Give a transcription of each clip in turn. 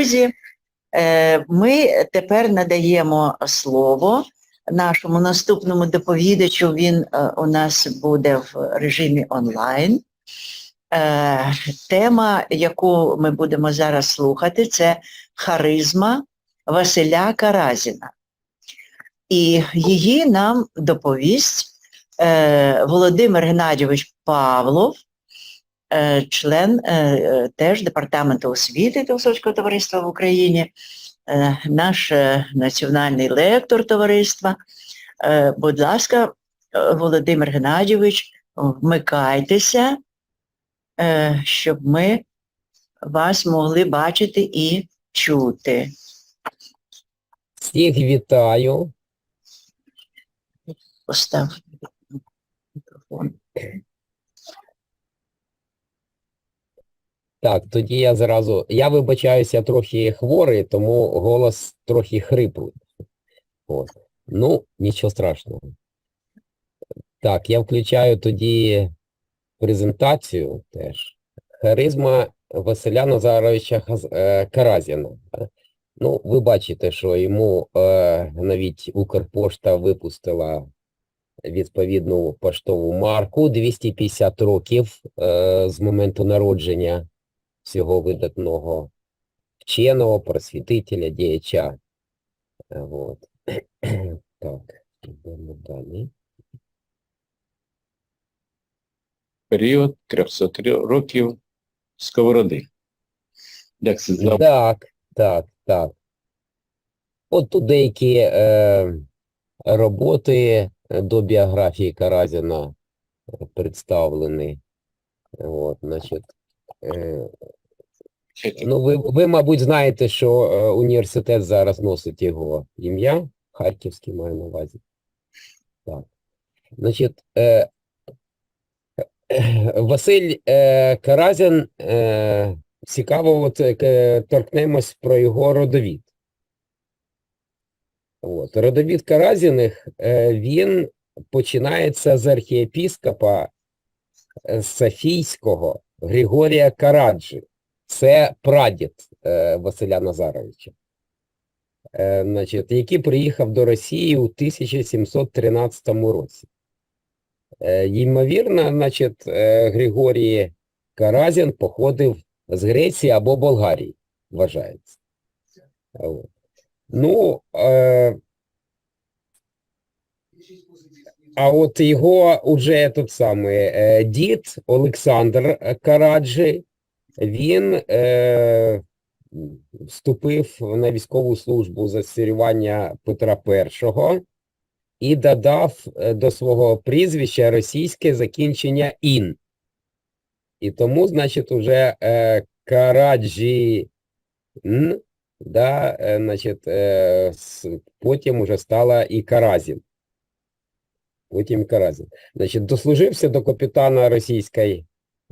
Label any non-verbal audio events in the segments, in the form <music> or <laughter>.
Друзі, е, ми тепер надаємо слово нашому наступному доповідачу. Він е, у нас буде в режимі онлайн. Е, Тема, яку ми будемо зараз слухати, це харизма Василя Каразіна. І її нам доповість Володимир Геннадійович Павлов, член е, е, теж департаменту освіти Філософського товариства в Україні, е, наш е, національний лектор товариства. Е, Будь ласка, е, Володимир Геннадійович, вмикайтеся, е, щоб ми вас могли бачити і чути. Всіх вітаю. Постав мікрофон. Так, тоді я зразу. Я вибачаюся трохи хворий, тому голос трохи хриплий. От. Ну, нічого страшного. Так, я включаю тоді презентацію теж. Харизма Василя Назаровича Хаз- е, Каразіна. Ну, ви бачите, що йому е, навіть Укрпошта випустила відповідну поштову марку 250 років е, з моменту народження цього видатного вченого, просвітителя, діяча. Е, От. <clears throat> Так, йдемо далі. період 300 років сковороди. Як це за Так, так, так. От тут деякі е, роботи до біографії Каразіна е, представлені. От, значить, е, ну, ви, ви, мабуть, знаєте, що е, університет зараз носить його ім'я. Харківський маю на увазі. Так. Значить, е, е, Василь е, Каразін, е, цікаво, от е, торкнемось про його родовід. От. Родовід Каразіних, е, він починається з архієпіскопа е, Софійського Григорія Караджі. Це прадід е, Василя Назаровича, е, значить, який приїхав до Росії у 1713 році. Е, ймовірно, значить, е, Григорій Каразін походив з Греції або Болгарії, вважається. Ну, е, а от його уже тут саме е, дід Олександр Караджі, він е, вступив на військову службу за стирювання Петра І і додав е, до свого прізвища російське закінчення «ін». І тому, значить, уже е, Караджі Н, да, е, значить, е, потім уже стала і Каразін. Потім Каразін. Значить, дослужився до капітана російської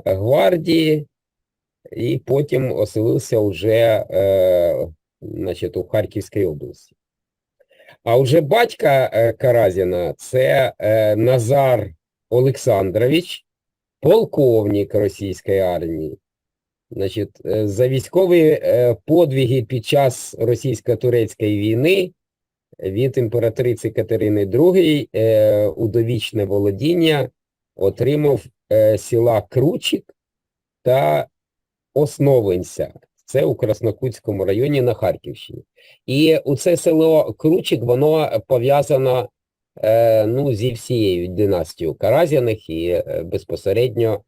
гвардії і потім оселився вже е, значить, у Харківській області. А вже батька е, Каразіна це е, Назар Олександрович, полковник російської армії. Значить, е, за військові е, подвиги під час російсько-турецької війни від імператриці Катерини II е, у довічне володіння отримав е, села Кручик та Основинця. Це у Краснокутському районі на Харківщині. І у це село Кручик, воно пов'язано е, ну, зі всією династією Каразіних і е, безпосередньо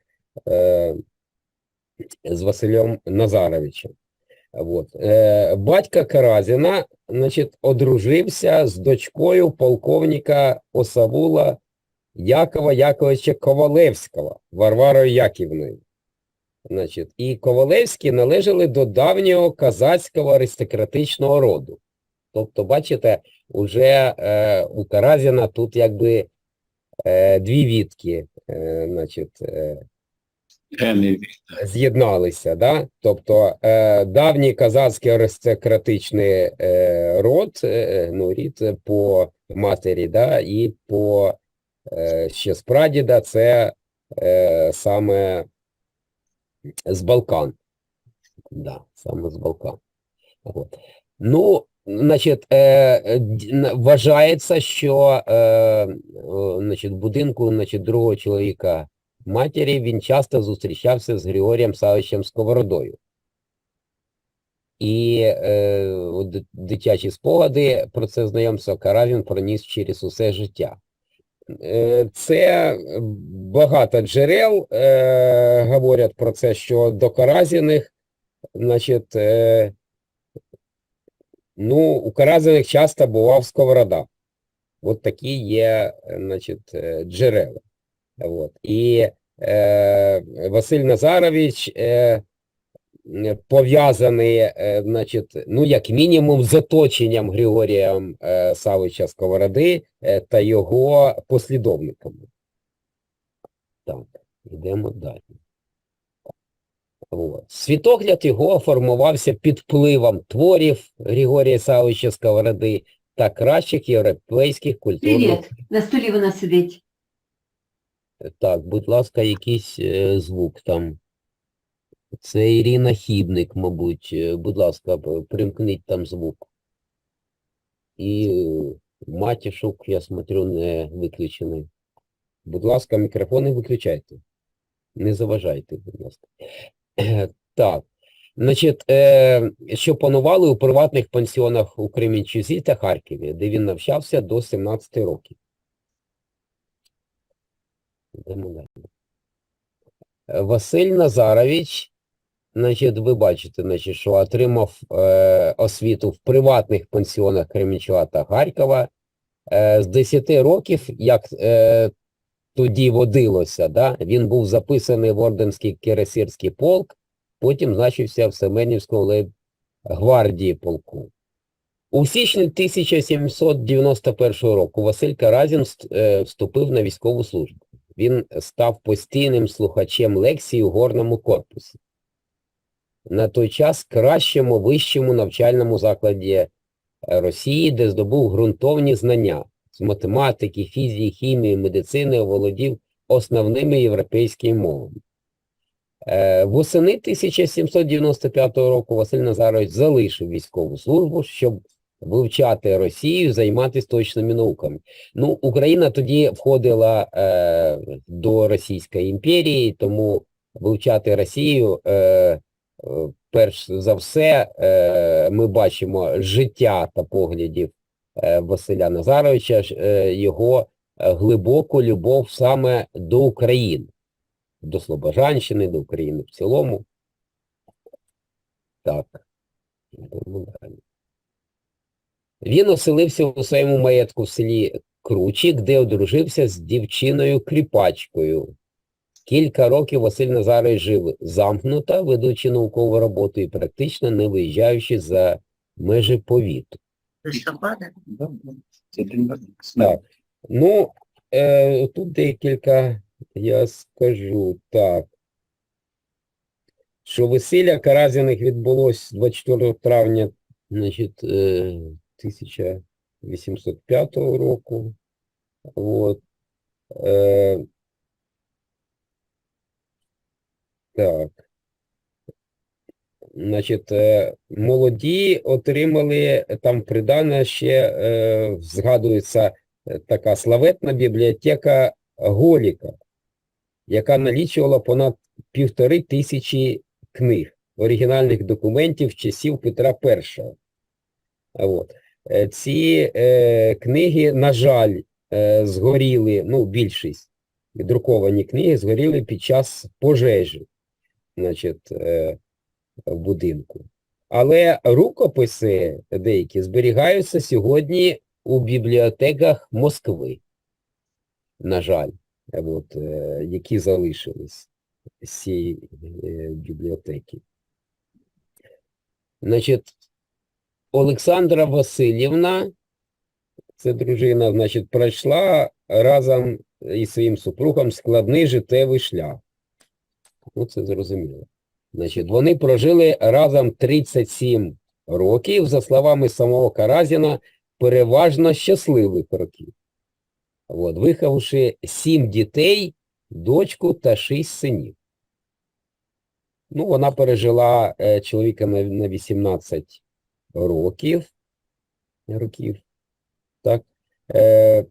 е, з Василем Назаровичем. От. Е, батька Каразіна значить, одружився з дочкою полковника Осавула Якова Яковича Ковалевського, Варварою Яківною. Значить, і Ковалевські належали до давнього казацького аристократичного роду. Тобто, бачите, уже е, у Каразіна тут якби е, дві відки, е, значить, е, з'єдналися, да? Тобто е, давній казацький аристократичний е, род, е, ну, рід по матері, да? і по е, ще з прадіда це е, саме з Балкан. Да, саме з Балкан. От. Ну, значить, е, е, вважається, що е, значить, в будинку значить, другого чоловіка матері він часто зустрічався з Григорієм Савичем Сковородою. І е, дитячі спогади про це знайомство Каразін проніс через усе життя. Е, Це багато джерел е, говорять про це, що до Каразіних, значить, е, ну, у Каразіних часто бував сковорода. От такі є, значить, е, джерела. От. І е, Василь Назарович е, пов'язаний, е, значить, ну, як мінімум, з оточенням Григорія е, Савича Сковороди е, та його послідовниками. Так, йдемо далі. От. Світогляд його формувався під впливом творів Григорія Савича Сковороди та кращих європейських культурних Привіт. На столі вона сидить. Так, будь ласка, якийсь е, звук там. Це Ірина Хібник, мабуть. Е, Будь ласка, примкніть там звук. І е, Матішук, я смотрю, не виключений. Будь ласка, мікрофони виключайте. Не заважайте, будь ласка. <clears throat> Так. Значить, е, що панували у приватних пансіонах у Кремінчузі та Харкові, де він навчався до 17 років. Василь Назарович, значить, ви бачите, значить, що отримав е, освіту в приватних пансіонах Кременчуга та Харкова. Е, з 10 років, як е, тоді водилося, да, він був записаний в Орденський кирасирський полк, потім значився в Семенівському лейб-гвардії полку. У січні 1791 року Василь Каразін е, вступив на військову службу. Він став постійним слухачем лекцій у горному корпусі. На той час кращому вищому навчальному закладі е, Росії, де здобув ґрунтовні знання з математики, фізики, хімії, медицини, оволодів основними європейськими мовами. Е, Восени 1795 року Василь Назарович залишив військову службу, щоб вивчати Росію, займатися точними науками. Ну, Україна тоді входила е, до Російської імперії, тому вивчати Росію, е, перш за все, е, ми бачимо життя та поглядів е, Василя Назаровича, е, його глибоку любов саме до України, до Слобожанщини, до України в цілому. Так. Він оселився у своєму маєтку в селі Кручик, де одружився з дівчиною-кріпачкою. Кілька років Василь Назарович жив замкнуто, ведучи наукову роботу і практично не виїжджаючи за межі повіту. Так. Ну, е, тут декілька, я скажу так, що весілля Каразіних відбулось 24 травня, значить, е, 1805 року. От. Е, так. Значить, е, молоді отримали там придане ще, е, згадується, е, така славетна бібліотека Голіка, яка налічувала понад півтори тисячі книг, оригінальних документів часів Петра І. От. Е, Ці е, книги, на жаль, е, згоріли, ну, більшість друковані книги згоріли під час пожежі, значить, е, в будинку. Але рукописи деякі зберігаються сьогодні у бібліотеках Москви, на жаль, от, е, які залишились з цієї е, бібліотеки. Значить, Олександра Васильівна, це дружина, значить, пройшла разом із своїм супругом складний життєвий шлях. Ну, це зрозуміло. Значить, вони прожили разом 37 років, за словами самого Каразіна, переважно щасливих років. От, виховавши 7 дітей, дочку та 6 синів. Ну, вона пережила е, чоловіка на, на 18 років. років. Так. Е,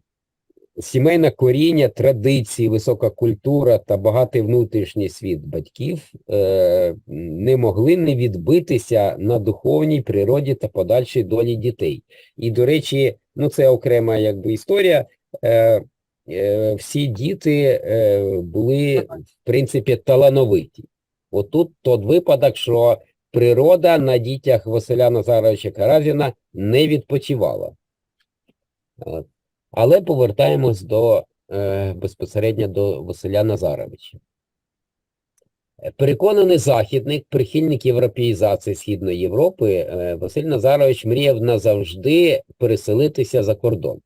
сімейне коріння, традиції, висока культура та багатий внутрішній світ батьків е, не могли не відбитися на духовній природі та подальшій долі дітей. І, до речі, ну це окрема якби історія. Е, е, всі діти е, були, в принципі, талановиті. Отут тот випадок, що природа на дітях Василя Назаровича Каразіна не відпочивала. Але повертаємось до е, безпосередньо до Василя Назаровича. Переконаний західник, прихильник європеїзації Східної Європи, е, Василь Назарович мріяв назавжди переселитися за кордон,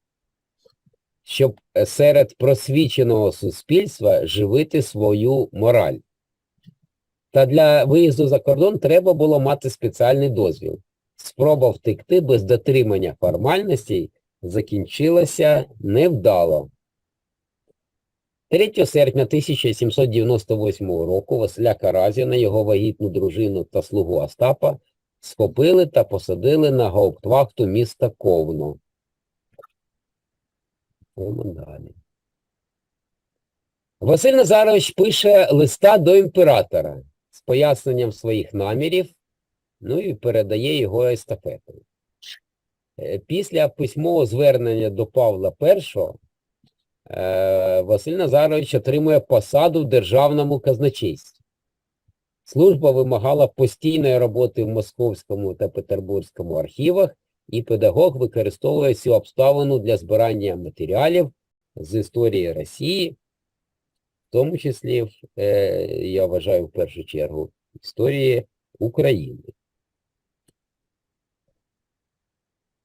щоб серед просвіченого суспільства живити свою мораль. Та для виїзду за кордон треба було мати спеціальний дозвіл. Спроба втекти без дотримання формальностей закінчилася невдало. 3 серпня 1798 року Василя Каразіна, його вагітну дружину та слугу Остапа схопили та посадили на гауптвахту міста Ковно. Василь Назарович пише листа до імператора з поясненням своїх намірів, ну і передає його естафетою. Е, Після письмового звернення до Павла І е, Василь Назарович отримує посаду в державному казначействі. Служба вимагала постійної роботи в Московському та Петербурзькому архівах, і педагог використовує цю обставину для збирання матеріалів з історії Росії, в тому числі, е, я вважаю, в першу чергу, історії України.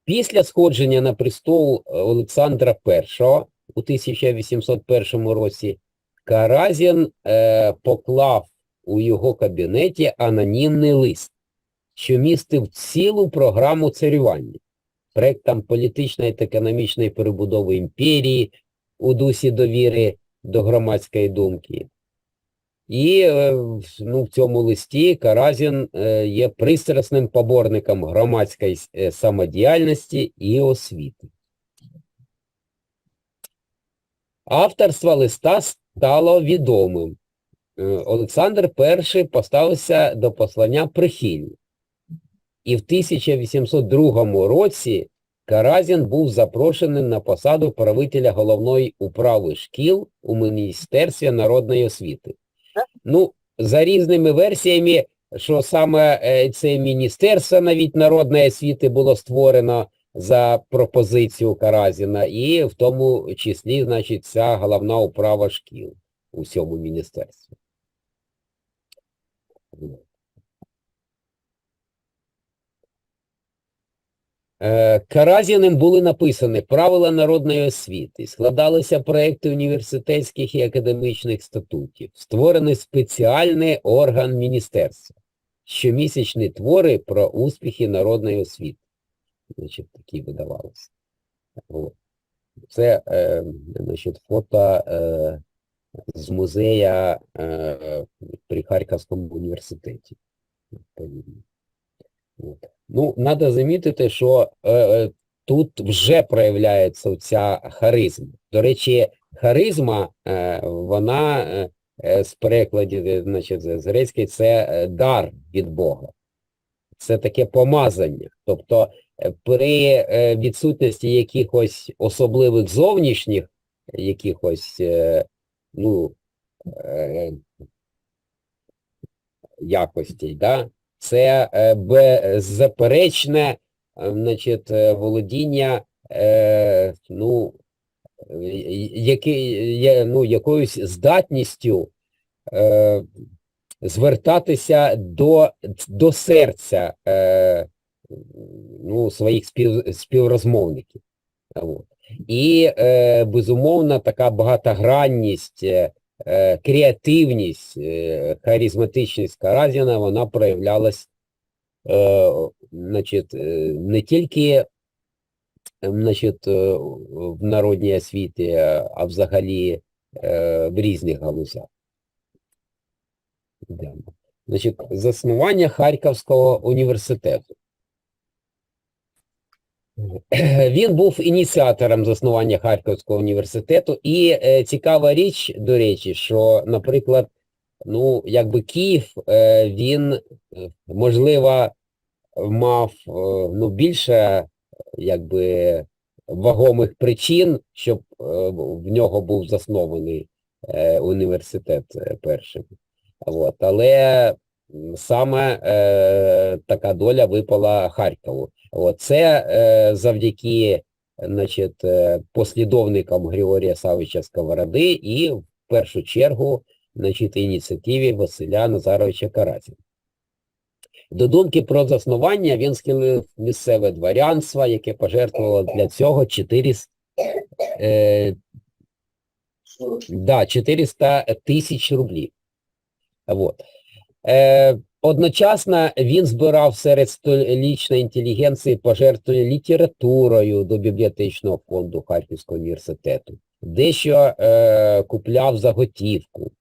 Після сходження на престол Олександра І у 1801 році Каразін е, поклав у його кабінеті анонімний лист, що містив цілу програму царювання, проектам політичної та економічної перебудови імперії у дусі довіри до громадської думки. І е, ну, в цьому листі Каразін е, є пристрасним поборником громадської е, самодіяльності і освіти. Авторство листа стало відомим. Олександр І поставився до послання прихильно. І в 1802 році Каразін був запрошений на посаду правителя головної управи шкіл у Міністерстві народної освіти. Ну, за різними версіями, що саме е, це міністерство навіть народної освіти було створено за пропозицію Каразіна, і в тому числі, значить, ця головна управа шкіл у цьому міністерстві. Каразіним були написані правила народної освіти, складалися проекти університетських і академічних статутів, створений спеціальний орган міністерства, щомісячні твори про успіхи народної освіти. Значить, такі видавалися. Це е, значить, фото е, з музея е, при Харківському університеті. От. Ну, треба замітити, що е, е, тут вже проявляється ця харизма. До речі, харизма, е, вона е, е, з перекладів, е, значить, з грецької, це дар від Бога. Це таке помазання. Тобто при відсутності якихось особливих зовнішніх якихось е, ну, е, якостей, да? Це е, беззаперечне е, значить, е, володіння ну, є, ну, якоюсь здатністю звертатися до, до серця ну, своїх спів, співрозмовників. І, безумовно, така багатогранність, креативність, е, харизматичність Каразіна, вона проявлялась е, значить, е, не тільки е, значить, е, в народній освіті, е, а взагалі е, в різних галузях. Значить, заснування Харківського університету. <clears throat> Він був ініціатором заснування Харківського університету, і е, цікава річ, до речі, що, наприклад, ну, якби Київ, е, він, е, можливо, мав е, ну, більше якби вагомих причин, щоб е, в нього був заснований е, університет е, першим. От. Але саме е, така доля випала Харкову. От. Це е, завдяки значить, е, послідовникам Григорія Савича Сковороди і в першу чергу значить, ініціативі Василя Назаровича Каразіна. До думки про заснування він схилив місцеве дворянство, яке пожертвувало для цього 400, е, да, 400 тисяч рублів. Вот. Е, одночасно він збирав серед столічної інтелігенції пожертви літературою до бібліотечного фонду Харківського університету. Дещо е, купляв за готівку.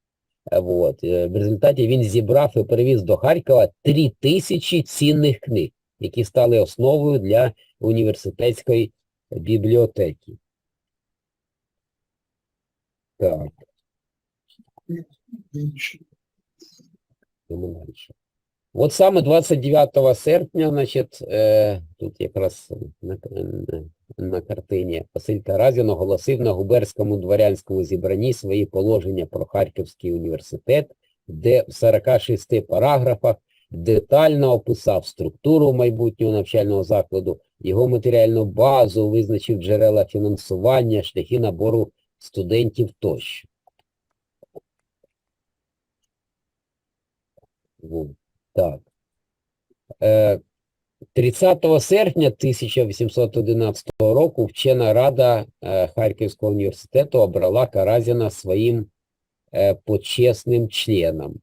Вот. Е, В результаті він зібрав і перевіз до Харкова 3 тисячі цінних книг, які стали основою для університетської бібліотеки. Так. Йдемо далі. От саме 29 серпня, значить, е, тут якраз на, на, на картині Василь Каразін оголосив на губерському дворянському зібранні свої положення про Харківський університет, де в 46 параграфах детально описав структуру майбутнього навчального закладу, його матеріальну базу, визначив джерела фінансування, шляхи набору студентів тощо. Так. Е, 30 серпня 1811 року вчена рада е, Харківського університету обрала Каразіна своїм е, почесним членом.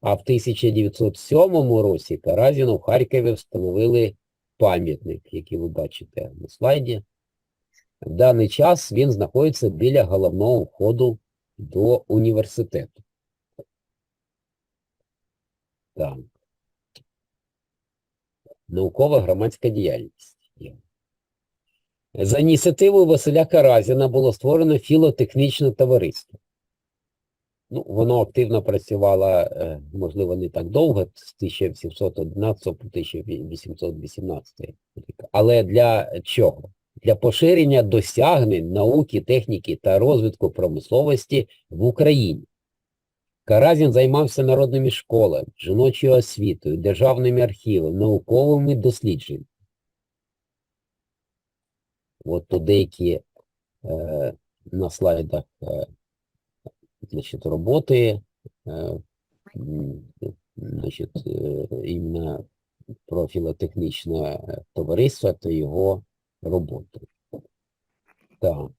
А в 1907 році Каразіну в Харкові встановили пам'ятник, який ви бачите на слайді. В даний час він знаходиться біля головного входу до університету. Так. Наукова громадська діяльність. За ініціативою Василя Каразіна було створено філотехнічне товариство. Ну, воно активно працювало, е, можливо, не так довго, з 1711 по 1818 рік. Але для чого? Для поширення досягнень науки, техніки та розвитку промисловості в Україні. Каразін займався народними школами, жіночою освітою, державними архівами, науковими дослідженнями. От тут деякі е, на слайдах е, значить, роботи, е, значить, е, іменно про товариство та його роботу. Так.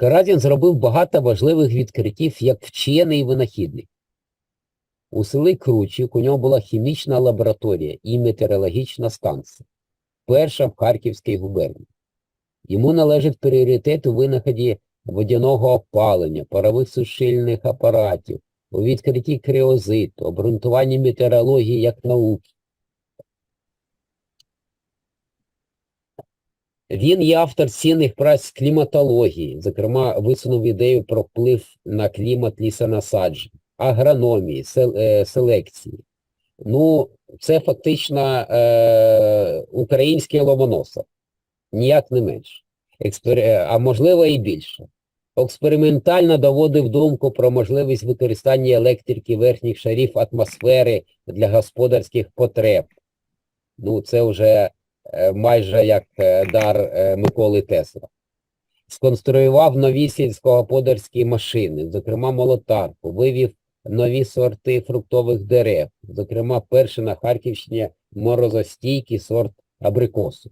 Каразін зробив багато важливих відкриттів як вчений і винахідник. У селі Кручик у нього була хімічна лабораторія і метеорологічна станція, перша в Харківській губернії. Йому належить пріоритет у винаході водяного опалення, парових сушильних апаратів, у відкритті криозиту, обґрунтуванні метеорології як науки. Він є автор цінних праць кліматології, зокрема, висунув ідею про вплив на клімат лісонасаджень, агрономії, е, селекції. Ну, це фактично е, український Ломоносов, ніяк не менше, Експер... е, а можливо і більше. Експериментально доводив думку про можливість використання електрики верхніх шарів атмосфери для господарських потреб. Ну, це вже майже як е, дар е, Миколи Тесла. Сконструював нові сільськогосподарські машини, зокрема молотарку, вивів нові сорти фруктових дерев, зокрема перший на Харківщині морозостійкий сорт абрикосу.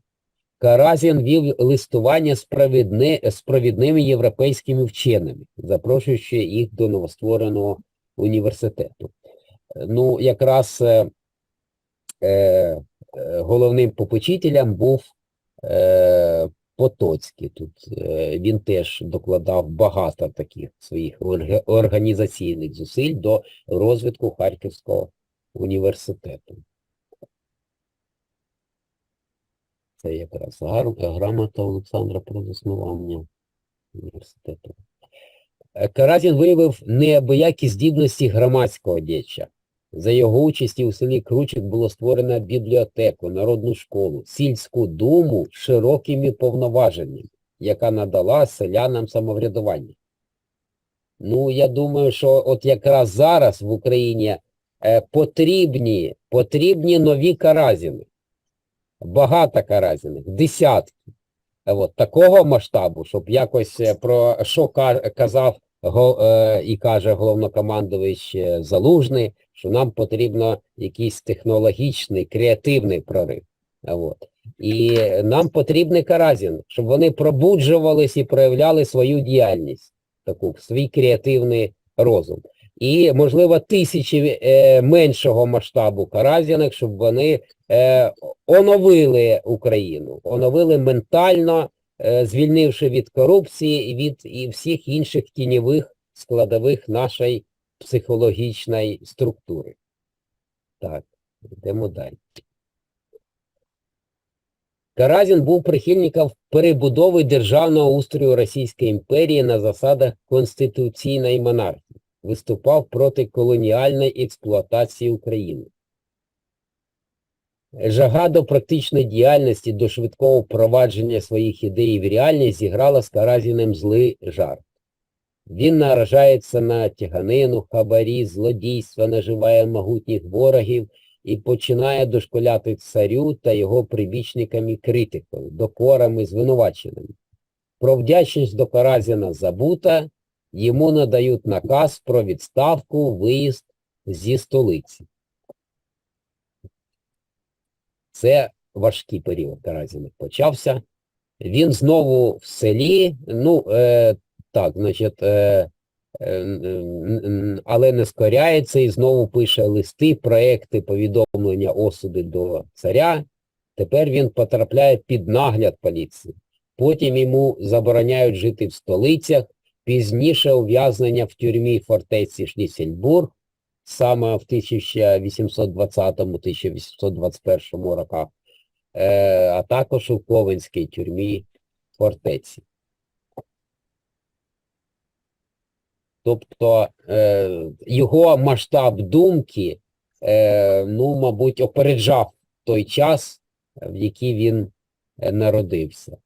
Каразін вів листування з, провідни, провідними європейськими вченими, запрошуючи їх до новоствореного університету. Е, Ну, якраз е, е, е, головним попечителем був е, Потоцький. Тут е, він теж докладав багато таких своїх організаційних зусиль до розвитку Харківського університету. Це якраз грамота Олександра про заснування університету. Е, Каразін виявив неабиякі здібності громадського діяча. За його участі у селі Кручик було створено бібліотеку, народну школу, сільську думу з широкими повноваженнями, яка надала селянам самоврядування. Ну, я думаю, що от якраз зараз в Україні е, потрібні, потрібні нові каразіни. Багато каразіних, десятки. Е, От, такого масштабу, щоб якось е, про що казав е, і каже головнокомандувач е, Залужний, що нам потрібно якийсь технологічний, креативний прорив. От. І нам потрібний каразін, щоб вони пробуджувались і проявляли свою діяльність, таку, свій креативний розум. І, можливо, тисячі е, меншого масштабу каразінок, щоб вони е, оновили Україну, оновили ментально, е, звільнивши від корупції і від і всіх інших тіньових складових нашої психологічної структури. Так, йдемо далі. Каразін був прихильником перебудови державного устрою Російської імперії на засадах конституційної монархії, виступав проти колоніальної експлуатації України. Жага до практичної діяльності, до швидкого впровадження своїх ідей в реальність зіграла з Каразіним злий жарт. Він наражається на тяганину, хабарі, злодійства, наживає могутніх ворогів і починає дошколяти царю та його прибічникам і критикам, докорами, звинуваченими. Про вдячність до Каразіна забута, йому надають наказ про відставку, виїзд зі столиці. Це важкий період Каразіних почався. Він знову в селі, ну, е, так, значить, е, е, н- але не скоряється і знову пише листи, проекти, повідомлення осуди до царя. Тепер він потрапляє під нагляд поліції. Потім йому забороняють жити в столицях, пізніше ув'язнення в тюрмі фортеці Шліссельбург, саме в 1820-1821 роках, е, а також у Ковенській тюрмі фортеці. Тобто е, його масштаб думки, е, ну, мабуть, опереджав той час, в який він е, народився.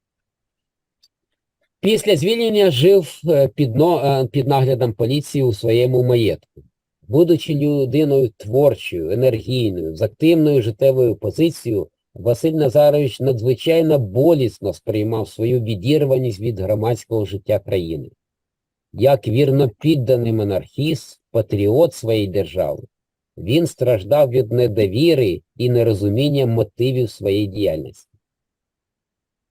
Після звільнення жив е, під, е, під наглядом поліції у своєму маєтку. Будучи людиною творчою, енергійною, з активною життєвою позицією, Василь Назарович надзвичайно болісно сприймав свою відірваність від громадського життя країни. Як вірно підданий монархіст, патріот своєї держави, він страждав від недовіри і нерозуміння мотивів своєї діяльності.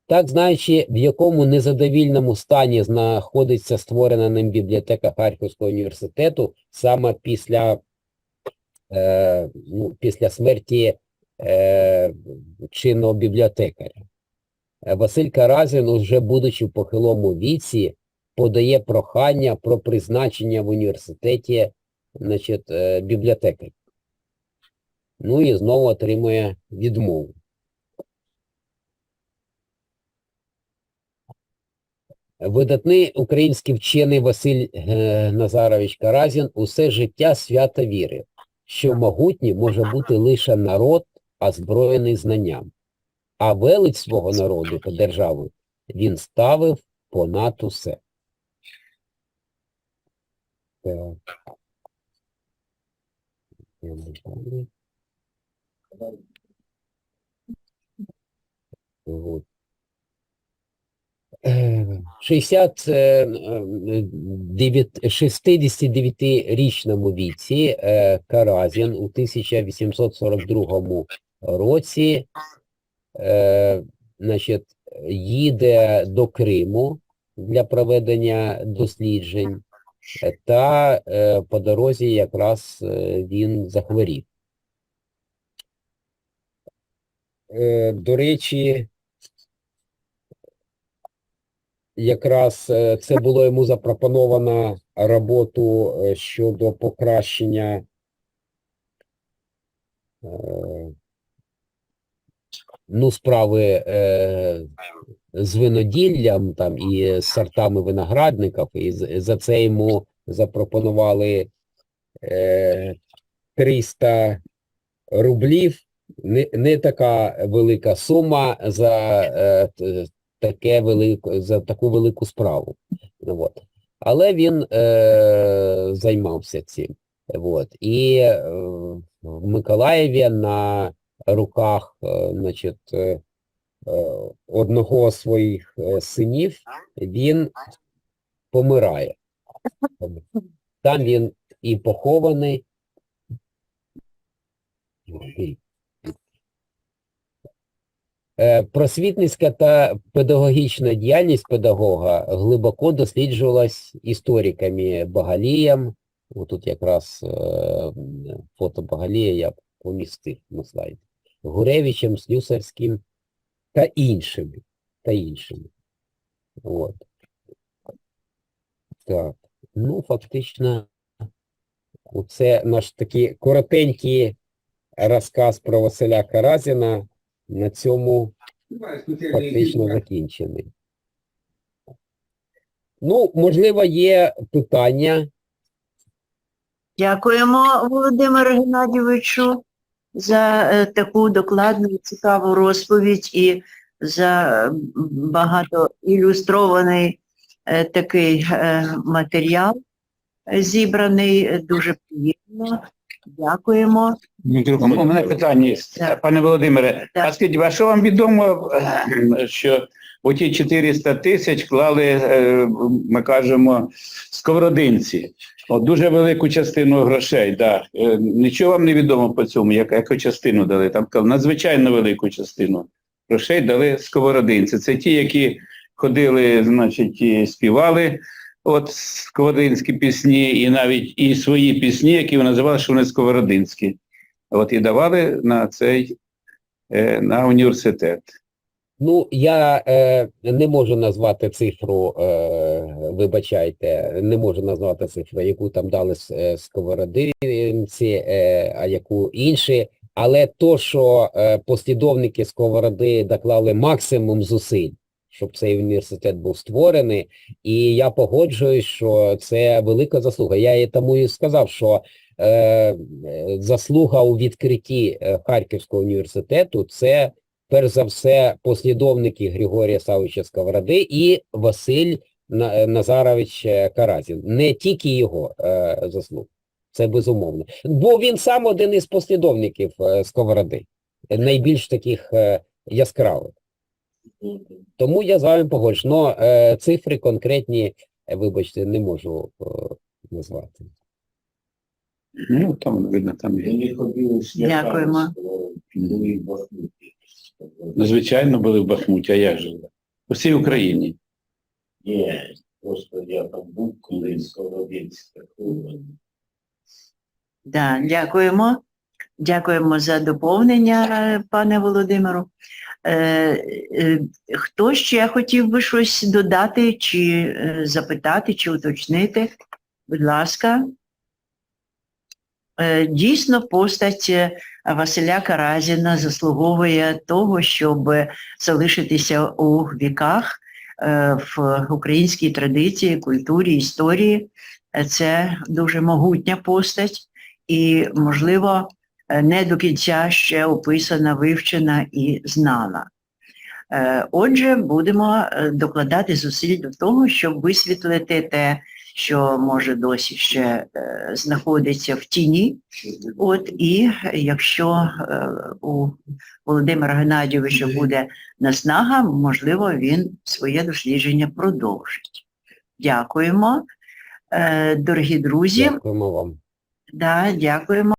Так, знаючи, в якому незадовільному стані знаходиться створена ним бібліотека Харківського університету саме після, е, ну, після смерті е, чинного бібліотекаря. Василь Каразін, уже будучи в похилому віці, подає прохання про призначення в університеті значить, е. Ну і знову отримує відмову. Видатний український вчений Василь е, Назарович Каразін усе життя свято вірив, що могутній може бути лише народ, озброєний знанням. А велич свого народу та держави він ставив понад усе. Так. Йдемо далі. От. 69 69-річному віці е, Каразін у 1842 році е, значить, їде до Криму для проведення досліджень, та е, по дорозі якраз е, він захворів. Е, До речі, якраз е, це було йому запропоновано роботу е, щодо покращення е, ну, справи е, з виноділлям там, і з сортами виноградників, і за це йому запропонували е, 300 рублів. Не, не така велика сума за е, таке велику, за таку велику справу. От. Але він е, займався цим. От. І е, в Миколаєві на руках е, значить, е, одного з своїх е, синів він помирає. Там він і похований. Е, Просвітницька та педагогічна діяльність педагога глибоко досліджувалась істориками Багалієм. Тут якраз е, фото Багалія я помістив на слайді. Гуревичем, Слюсарським та іншими. Та іншими. От. Так. Ну, фактично, це наш такий коротенький розказ про Василя Каразіна на цьому фактично закінчений. Ну, можливо, є питання. Дякуємо, Володимиру Геннадійовичу, за е, таку докладну і цікаву розповідь і за багато ілюстрований е, такий е, матеріал зібраний. Дуже приємно. Дякуємо. У мене питання є. Пане Володимире, Так. а скажіть, а що вам відомо, що у ті 400 тисяч клали, ми кажемо, сковородинці? Дуже велику частину грошей, да. Е, Нічого вам не відомо по цьому, як, яку частину дали. Там надзвичайно велику частину грошей дали сковородинці. Це ті, які ходили, значить, і співали от сковородинські пісні, і навіть і свої пісні, які вони називали, що вони сковородинські. От і давали на цей е, на університет. Ну, я е, не можу назвати цифру, е, вибачайте, не можу назвати цифру, яку там дали е, сковородинці, е, а яку інші. Але то, що е, послідовники сковороди доклали максимум зусиль, щоб цей університет був створений, і я погоджуюсь, що це велика заслуга. Я тому і сказав, що е, е, заслуга у відкритті е, Харківського університету це перш за все, послідовники Григорія Савича Сковороди і Василь Назарович е, Каразін. Не тільки його е, заслуг, це безумовно. Бо він сам один із послідовників е, Сковороди, найбільш таких е, яскравих. Тому я з вами погоджуюсь. Но е, цифри конкретні, е, вибачте, не можу е, назвати. Ну, там видно, там є. Дякуємо. Звичайно, були в Бахмуті, а як же? У всій Україні. Ні, просто я там був колись сковородинці такого. Да, дякуємо. Дякуємо за доповнення, пане Володимиру. Е, е, хто ще хотів би щось додати, чи е, запитати, чи уточнити? Будь ласка. Е, дійсно, постать е, Василя Каразіна заслуговує того, щоб залишитися у віках е, в українській традиції, культурі, історії. Це дуже могутня постать і, можливо, не до кінця ще описана, вивчена і знана. Е, Отже, будемо е, докладати зусиль до того, щоб висвітлити те, що може досі ще е, знаходиться в тіні. От і якщо е, у Володимира Геннадійовича буде наснага, можливо, він своє дослідження продовжить. Дякуємо. Е, Дорогі друзі, Дякуємо вам. да, дякуємо.